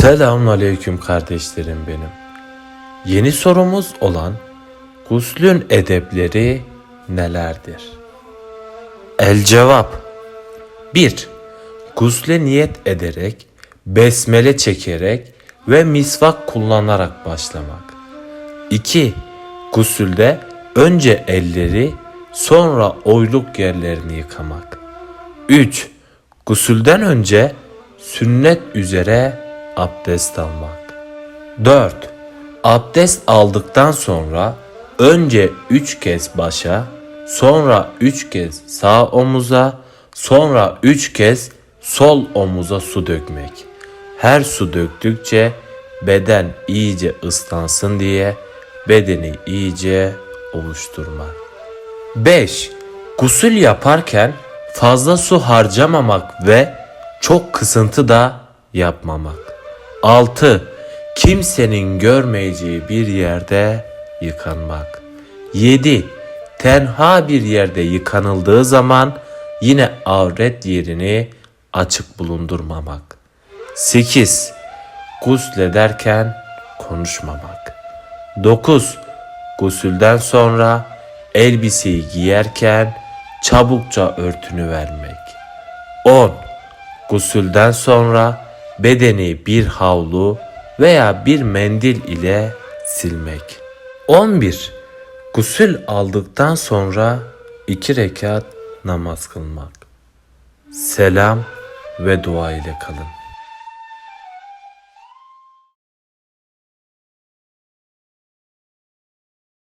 Selamünaleyküm kardeşlerim benim. Yeni sorumuz olan guslün edepleri nelerdir? El cevap 1. Gusle niyet ederek, besmele çekerek ve misvak kullanarak başlamak. 2. Gusülde önce elleri sonra oyluk yerlerini yıkamak. 3. Gusülden önce sünnet üzere abdest almak. 4. Abdest aldıktan sonra önce 3 kez başa, sonra 3 kez sağ omuza, sonra 3 kez sol omuza su dökmek. Her su döktükçe beden iyice ıslansın diye bedeni iyice ovuşturmak. 5. Gusül yaparken fazla su harcamamak ve çok kısıntı da yapmamak. 6. Kimsenin görmeyeceği bir yerde yıkanmak. 7. Tenha bir yerde yıkanıldığı zaman yine avret yerini açık bulundurmamak. 8. Guslederken konuşmamak. 9. Gusülden sonra elbiseyi giyerken çabukça örtünü vermek. 10. Gusülden sonra bedeni bir havlu veya bir mendil ile silmek. 11. Gusül aldıktan sonra iki rekat namaz kılmak. Selam ve dua ile kalın.